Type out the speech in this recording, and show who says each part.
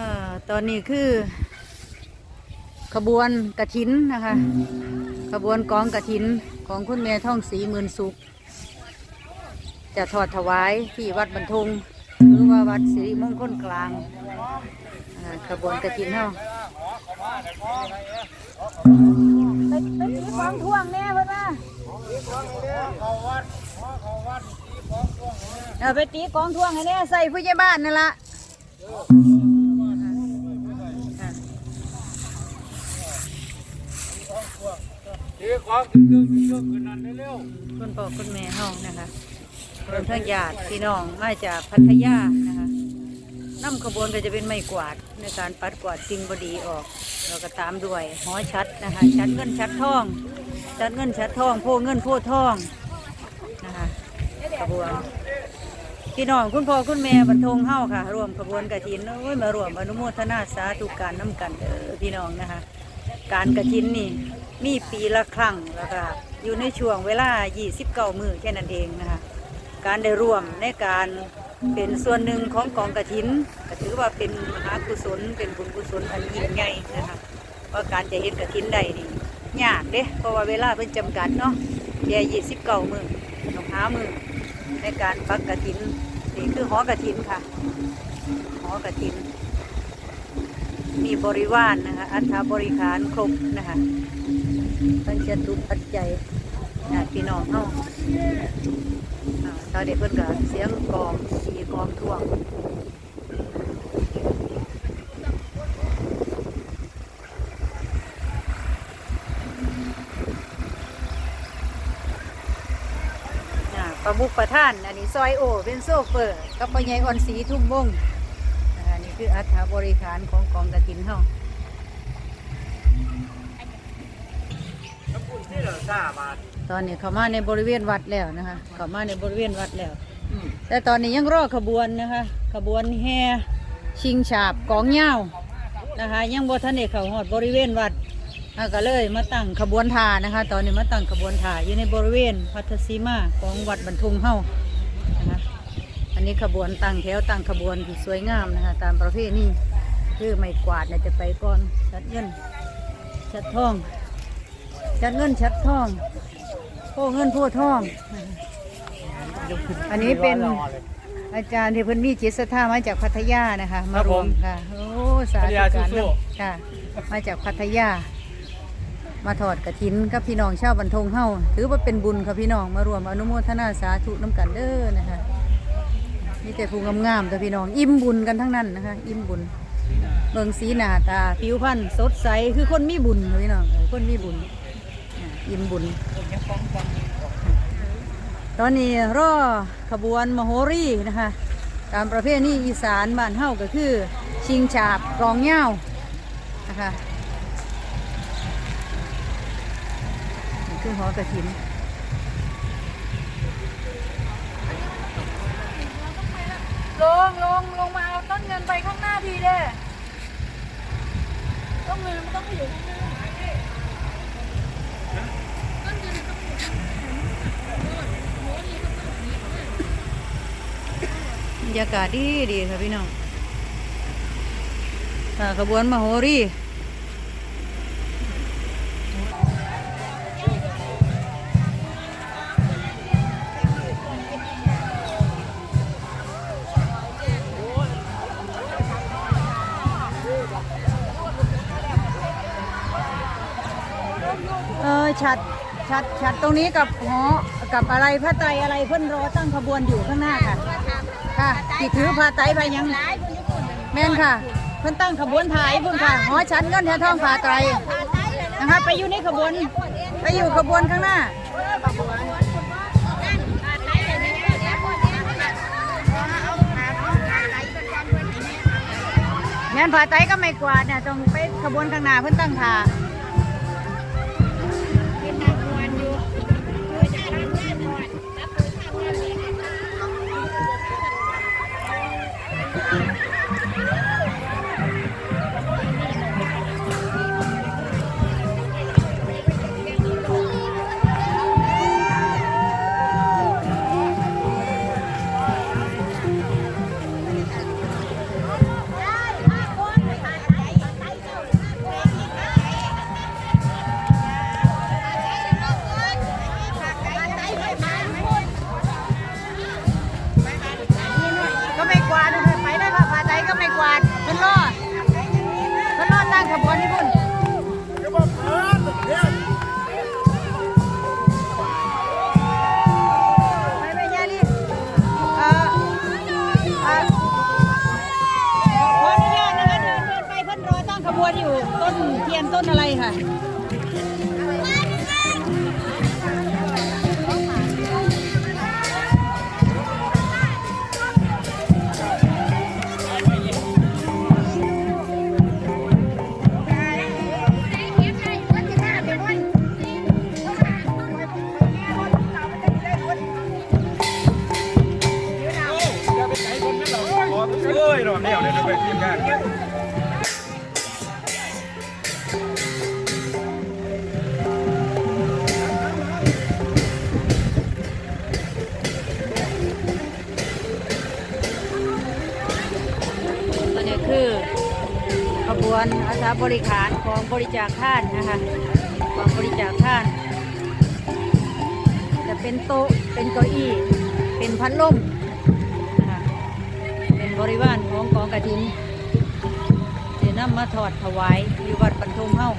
Speaker 1: อ่อตอนนี้คือ ขบวนกระถินนะคะ ขบวนกองกระถินของคุณแม่ท่องสีหมื่นสุข จะทอดถวายที่วัดบรรทงหรือว่าวัดสิริมงคลกลางอ่าขบวนกระถินเฮาไปไปตีกองท่วงแน่เพื่อนว่าเออไปตีกองท่วงให้แน่ใส่ผู้ใหญ่บ้านนั่นละ
Speaker 2: ของขึ้นเครื่องขึ้นเครื่องขึ้นนั่นเร็ว
Speaker 1: คุณพ่อคุณแม่เฮานะคะรวมทั้งญาติพี่น้องมาจากพัทยานะคะนำขบวนก็จะเป็นไม้กวาดในการปัดกวาดสิ่งบดีออกเราก็ตามด้วยหอชัดนะคะชัดเงินชัดทองชัดเงินชัดทองโพเงินโพทองนะคะขบวนพี่น้องคุณพ่อคุณแม่บรรทงเฮาค่ะ รวมขบวนกระถินโอ้ยมารวมอนุโมทนาสาธุการน้ำกันเด้อพี่น้องนะคะ การกระถินนี่ มีปีละครั้งแล้วก็อยู่ในช่วงเวลา 29 มือแค่นั้นเองนะคะ การได้ร่วมในการเป็นส่วนหนึ่งของกองกระถินก็ถือว่าเป็นมหากุศล เป็นบุญกุศลอันยิ่งใหญ่นะคะว่าการจะเห็นกระถินใดนี่ยากเด้เพราะว่าเวลาเป็นจำกัดเนาะแค่29มือต้องหามือในการปักกระถินนี่คือหอกระถินค่ะ หอกระถิน มีบริวารนนะคะ อัฐบริขารครบนะคะตั้งจตุปัจจัยติพี่น้องเฮาอ่าตอนเด็กเพิ่นก็เสียงกองสีกองท่วงประมุขประท่าน อันนี้ซอยโอ เป็นโซเฟอร์กับปัญญาอ่อนสีทุ่งมง คืออัฐบริขารของกองกระถินเฮ้าตอนนี้เข้ามาในบริเวณวัดแล้วนะคะ เข้ามาในบริเวณวัดแล้ว แต่ตอนนี้ยังรอขบวนนะคะ ขบวนแห่ชิงฉาบกองเหย้านะคะ ยังบทันได้เขาฮอดบริเวณวัดก็เลยมาตั้งขบวนทานะคะ ตอนนี้มาตั้งขบวนทาอยู่ในบริเวณพัทสีมาของวัดบรรทุมเฮา อันนี้ขบวนตั้งแถวตั้งขบวนที่สวยงามนะคะ ตามประเภทนี้คือไม่กวาดเนี่ยจะไปก่อนชัดเงินชัดทองชัดเงินชัดทองโพเงินโพทอง อันนี้เป็นอาจารย์ที่เพิ่นมีจิตศรัทธามาจากพัทยานะคะมารวมค่ะโอ้สาธุการนำค่ะมาจากพัทยา มาถอดกระถินกับพี่น้องชาวบันทงเฮาถือว่าเป็นบุญค่ะพี่น้องมารวมอนุโมทนาสาธุน้ำกันเด้อนะคะ นี่แต่ผู้งามๆแต่พี่น้อง อิ่มบุญกันทั้งนั้นนะคะ อิ่มบุญ เบิงสีหน้าตา ผิวพรรณสดใส คือคนมีบุญพี่น้องคนมีบุญ อิ่มบุญ ตอนนี้รอขบวนมโหรีนะคะ ตามประเภทนี้อีสานบ้านเฮาก็คือ ชิงฉาบกลองเหย้านะคะคือหอกระถิน
Speaker 3: ลงลงลงมาเอาต้นเงินไปข้างหน้าทีเด้ต้นเงินมันต้องไปอยู่ข้างหน้า
Speaker 1: บรรยากาศดีดีค่ะพี่น้องขบวนมโหรี ชัดชัดชัดตรงนี้กับหอกับอะไรพระไตรอะไรเพิ่นรอตั้งขบวนอยู่ข้างหน้าค่ะค่ะติถือผ้าไตรไปยังแม่นค่ะ เพิ่นตั้งขบวนถ่ายพุ่นค่ะหอชั้นเงินแท้ทองผ้าไตรนะคะไปอยู่ในขบวนไปอยู่ขบวนข้างหน้าแม่นผ้าไตรก็ไม่กวาดเนี่ยต้องไปขบวนข้างหน้าเพิ่นตั้งท่าย นเทียนต้นอะไรค่ะ
Speaker 2: เอ้ยรอบเดียวเดี๋ยวไปทีมงาน
Speaker 1: ษาบริขารของบริจาคท่านนะคะของบริจาคท่าน จะเป็นโต๊ะเป็นเก้าอี้ เป็นพัดลมนะคะเป็นบริวารของกองกระถินจะนำมาถอดถวายอยู่วัดปันทมเฮา